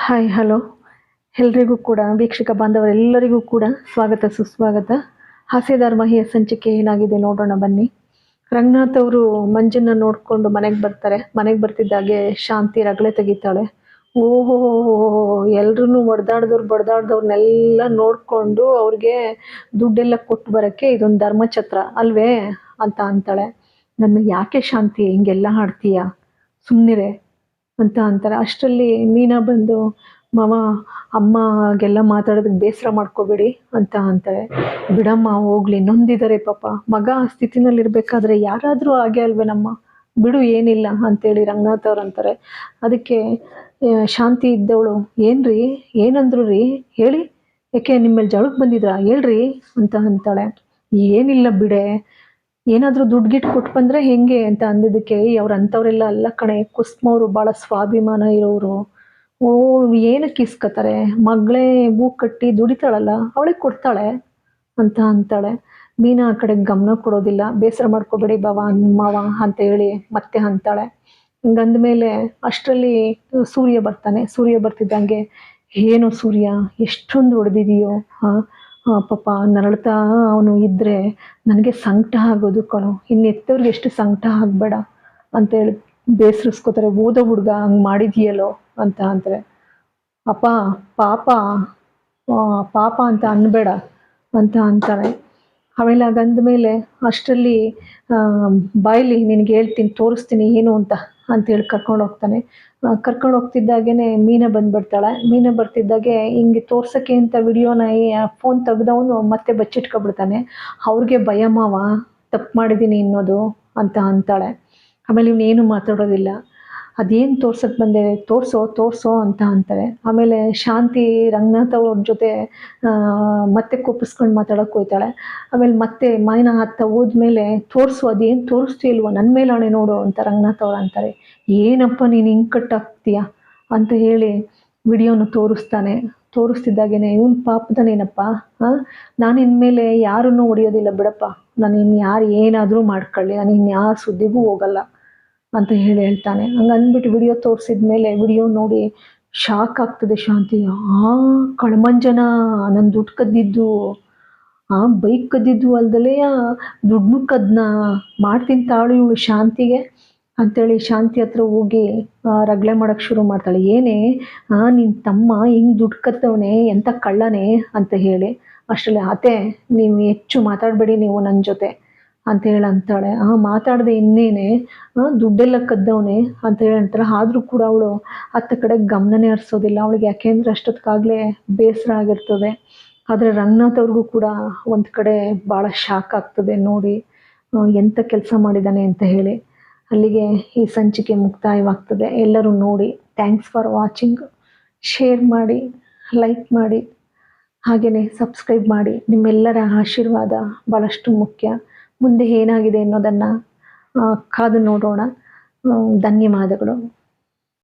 Hi hello ಎಲ್ರಿಗೂ ಕೂಡ, ವೀಕ್ಷಕ ಬಾಂಧವರೆಲ್ಲರಿಗೂ ಕೂಡ ಸ್ವಾಗತ, ಸುಸ್ವಾಗತ. ಹಾಸ್ಯಧರ್ಮಹಿಯ ಸಂಚಿಕೆ ಏನಾಗಿದೆ ನೋಡೋಣ ಬನ್ನಿ. ರಂಗನಾಥ್ ಅವರು ಮಂಜನ್ನ ನೋಡಿಕೊಂಡು ಮನೆಗೆ ಬರ್ತಾರೆ. ಮನೆಗೆ ಬರ್ತಿದ್ದಾಗೆ ಶಾಂತಿ ರಗಳೆ ತೆಗಿತಾಳೆ. ಓಹೋ ಎಲ್ರೂ ಹೊಡೆದಾಡ್ದವ್ರು ಬಡ್ದಾಡ್ದವ್ರನ್ನೆಲ್ಲ ನೋಡಿಕೊಂಡು ಅವ್ರಿಗೆ ದುಡ್ಡೆಲ್ಲ ಕೊಟ್ಟು ಬರೋಕ್ಕೆ ಇದೊಂದು ಧರ್ಮಛತ್ರ ಅಲ್ವೇ ಅಂತ ಅಂತಾಳೆ. ನನ್ನ ಯಾಕೆ ಶಾಂತಿ? ಹಿಂಗೆಲ್ಲ ಆಡ್ತೀಯ ಸುಮ್ಮನಿರೆ ಅಂತ ಅಂತಾರೆ. ಅಷ್ಟರಲ್ಲಿ ಮೀನಾ ಬಂದು, ಮಾವ ಅಮ್ಮಗೆಲ್ಲ ಮಾತಾಡೋದಕ್ಕೆ ಬೇಸರ ಮಾಡ್ಕೋಬೇಡಿ ಅಂತ ಅಂತಾರೆ. ಬಿಡಮ್ಮ, ಹೋಗ್ಲಿ ನೊಂದಿದ್ದಾರೆ ಪಾಪ. ಮಗ ಆ ಸ್ಥಿತಿನಲ್ಲಿ ಇರಬೇಕಾದ್ರೆ ಯಾರಾದರೂ ಹಾಗೆ ಅಲ್ವೇ ನಮ್ಮ. ಬಿಡು, ಏನಿಲ್ಲ ಅಂತೇಳಿ ರಂಗನಾಥ್ ಅವ್ರು ಅಂತಾರೆ. ಅದಕ್ಕೆ ಶಾಂತಿ ಇದ್ದವಳು. ಏನ್ರಿ? ಏನಂದ್ರು ರೀ? ಹೇಳಿ. ಯಾಕೆ ನಿಮ್ಮಲ್ಲಿ ಜಳಕ್ ಬಂದಿದ್ರಾ? ಹೇಳ್ರಿ ಅಂತ ಅಂತಾಳೆ. ಏನಿಲ್ಲ ಬಿಡೆ. ಏನಾದರೂ ದುಡ್ಡು ಗಿಟ್ಟು ಕೊಟ್ಟು ಬಂದರೆ ಹೆಂಗೆ ಅಂತ ಅಂದಿದ್ದಕ್ಕೆ ಅವ್ರು ಅಂಥವರೆಲ್ಲ ಅಲ್ಲ ಕಣೆ ಕುಸ್ಮವ್ರು ಭಾಳ ಸ್ವಾಭಿಮಾನ ಇರೋರು ಓ, ಏನಕ್ಕೆ ಇಸ್ಕೋತಾರೆ? ಮಗಳೇ ಹೂ ಕಟ್ಟಿ ದುಡಿತಾಳಲ್ಲ, ಅವಳಿಗೆ ಕೊಡ್ತಾಳೆ? ಅಂತ ಅಂತಾಳೆ. ಮೀನಾ, ಆ ಕಡೆ ಗಮನ ಕೊಡೋದಿಲ್ಲ, ಬೇಸರ ಮಾಡ್ಕೋಬೇಡಿ ಬಾವ ಮಾವ ಅಂತ ಹೇಳಿ ಮತ್ತೆ ಅಂತಾಳೆ. ಹಿಂಗಂದ್ಮೇಲೆ ಅಷ್ಟರಲ್ಲಿ ಸೂರ್ಯ ಬರ್ತಾನೆ. ಸೂರ್ಯ ಬರ್ತಿದ್ದಂಗೆ, ಏನು ಸೂರ್ಯ, ಎಷ್ಟೊಂದು ಹೊಡೆದಿದೆಯೋ, ಹಾಂ? ಪಾಪ ನರಳ್ತಾ ಅವನು ಇದ್ದರೆ ನನಗೆ ಸಂಕಟ ಆಗೋದು ಕಣೋ. ಇನ್ನೆತ್ತವ್ರಿಗೆ ಎಷ್ಟು ಸಂಕಟ ಆಗಬೇಡ ಅಂತೇಳಿ ಬೇಸರಿಸ್ಕೋತಾರೆ. ಓದೋ ಹುಡುಗ ಹಂಗೆ ಮಾಡಿದೆಯಲ್ಲೋ ಅಂತ ಅಂತಾರೆ ಅಪ್ಪ, ಪಾಪ ಪಾಪ ಅಂತ ಅನ್ಬೇಡ ಅಂತ ಅಂತಾರೆ. ಆಮೇಲೆ ಹಾಗಂದ್ಮೇಲೆ ಅಷ್ಟರಲ್ಲಿ ಬಾಯಲ್ಲಿ ನಿನಗೆ ಹೇಳ್ತೀನಿ, ತೋರಿಸ್ತೀನಿ ಏನು ಅಂತ ಅಂತೇಳಿ ಕರ್ಕೊಂಡು ಹೋಗ್ತಾನೆ. ಕರ್ಕೊಂಡು ಹೋಗ್ತಿದ್ದಾಗೇನೆ ಮೀನ ಬಂದ್ಬಿಡ್ತಾಳೆ. ಮೀನ ಬರ್ತಿದ್ದಾಗೆ ಹಿಂಗೆ ತೋರ್ಸೋಕ್ಕೆ ಅಂತ ವಿಡಿಯೋನ ಫೋನ್ ತೆಗ್ದವನು ಮತ್ತೆ ಬಚ್ಚಿಟ್ಕೊಬಿಡ್ತಾನೆ. ಅವ್ರಿಗೆ ಭಯ ಮಾವ, ತಪ್ಪು ಮಾಡಿದ್ದೀನಿ ಅನ್ನೋದು ಅಂತ ಅಂತಾಳೆ. ಆಮೇಲೆ ಇವನೇನು ಮಾತಾಡೋದಿಲ್ಲ. ಅದೇನು ತೋರ್ಸಕ್ಕೆ ಬಂದೆ? ತೋರಿಸೋ ತೋರಿಸೋ ಅಂತ ಅಂತಾರೆ. ಆಮೇಲೆ ಶಾಂತಿ, ರಂಗನಾಥ್ ಅವ್ರ ಜೊತೆ ಮತ್ತೆ ಕೋಪಿಸ್ಕೊಂಡು ಮಾತಾಡೋಕೆ ಹೋಗ್ತಾಳೆ ಆಮೇಲೆ ಮತ್ತೆ ಮಾಯನ ಹತ್ತ ಹೋದ್ಮೇಲೆ ತೋರಿಸು, ಅದೇನು ತೋರಿಸ್ತಿಲ್ವ ನನ್ನ ಮೇಲೆ ಆಣೆ ನೋಡು ಅಂತ ರಂಗನಾಥ್ ಅವ್ರು ಅಂತಾರೆ. ಏನಪ್ಪ ನೀನು ಹಿಂಗೆ ಕಟ್ಟಾಗ್ತೀಯ ಅಂತ ಹೇಳಿ ವಿಡಿಯೋನ ತೋರಿಸ್ತಾನೆ. ತೋರಿಸ್ತಿದ್ದಾಗೇನೆ, ಇವನು ಪಾಪದನೇನಪ್ಪ? ಹಾಂ ನಾನು ಇನ್ಮೇಲೆ ಯಾರನ್ನೂ ಹೊಡಿಯೋದಿಲ್ಲ ಬಿಡಪ್ಪ. ನಾನು ಇನ್ನು ಯಾರು ಏನಾದರೂ ಮಾಡ್ಕೊಳ್ಳಿ. ನಾನು ಇನ್ನು ಯಾರ ಸುದ್ದಿಗೂ ಹೋಗಲ್ಲ. ಅಂತ ಹೇಳಿ ಹೇಳ್ತಾನೆ. ಹಂಗೆ ಅಂದ್ಬಿಟ್ಟು ವಿಡಿಯೋ ತೋರಿಸಿದ ಮೇಲೆ ವಿಡಿಯೋ ನೋಡಿ ಶಾಕ್ ಆಗ್ತದೆ ಶಾಂತಿ. ಆ ಕಳ್ಮಂಜನ ನನ್ನ ದುಡ್ಡು ಕದ್ದಿದ್ದು, ಆ ಬೈಕ್ ಕದ್ದಿದ್ದು ಅಲ್ದಲೇ ದುಡ್ಡು ಕದ್ನ ಮಾಡ್ತೀನಿ ತಾಳು ಇವಳು ಶಾಂತಿಗೆ ಅಂತೇಳಿ ಶಾಂತಿ ಹತ್ರ ಹೋಗಿ ರಗಳೆ ಮಾಡೋಕ್ಕೆ ಶುರು ಮಾಡ್ತಾಳೆ. ಏನೇ ನಿನ್ನ ತಮ್ಮ ಹಿಂಗೆ ದುಡ್ಡು ಕತ್ತವನೆ ಎಂಥ ಕಳ್ಳನೇ ಅಂತ ಹೇಳಿ ಅಷ್ಟರಲ್ಲಿ, ಅತ್ತೆ, ನೀವು ಹೆಚ್ಚು ಮಾತಾಡಬೇಡಿ ನೀವು ನನ್ನ ಜೊತೆ. ಅಂತ ಹೇಳಿ ಅಂತಾಳೆ. ಆ ಮಾತಾಡದೆ ಇನ್ನೇನೆ. ದುಡ್ಡೆಲ್ಲ ಕದ್ದವನೆ ಅಂತ ಹೇಳಿ ಅಂತಾರೆ ಆದರೂ ಕೂಡ ಅವಳು ಅತ್ತ ಕಡೆ ಗಮನನೇ ಹರಿಸೋದಿಲ್ಲ. ಅವಳಿಗೆ ಯಾಕೆಂದ್ರೆ ಅಷ್ಟೊತ್ತಿಗಾಗಲೇ ಬೇಸರ ಆಗಿರ್ತದೆ. ಆದರೆ ರಂಗನಾಥ್ ಅವ್ರಿಗೂ ಕೂಡ ಒಂದು ಕಡೆ ಭಾಳ ಶಾಕ್ ಆಗ್ತದೆ ನೋಡಿ. ಎಂಥ ಕೆಲಸ ಮಾಡಿದ್ದಾನೆ ಅಂತ ಹೇಳಿ. ಅಲ್ಲಿಗೆ ಈ ಸಂಚಿಕೆ ಮುಕ್ತಾಯವಾಗ್ತದೆ. ಎಲ್ಲರೂ ನೋಡಿ. ಥ್ಯಾಂಕ್ಸ್ ಫಾರ್ ವಾಚಿಂಗ್ ಶೇರ್ ಮಾಡಿ ಲೈಕ್ ಮಾಡಿ ಹಾಗೆಯೇ ಸಬ್ಸ್ಕ್ರೈಬ್ ಮಾಡಿ. ನಿಮ್ಮೆಲ್ಲರ ಆಶೀರ್ವಾದ ಭಾಳಷ್ಟು ಮುಖ್ಯ. ಮುಂದೆ ಏನಾಗಿದೆ ಅನ್ನೋದನ್ನು ಕಾದು ನೋಡೋಣ. ಧನ್ಯವಾದಗಳು.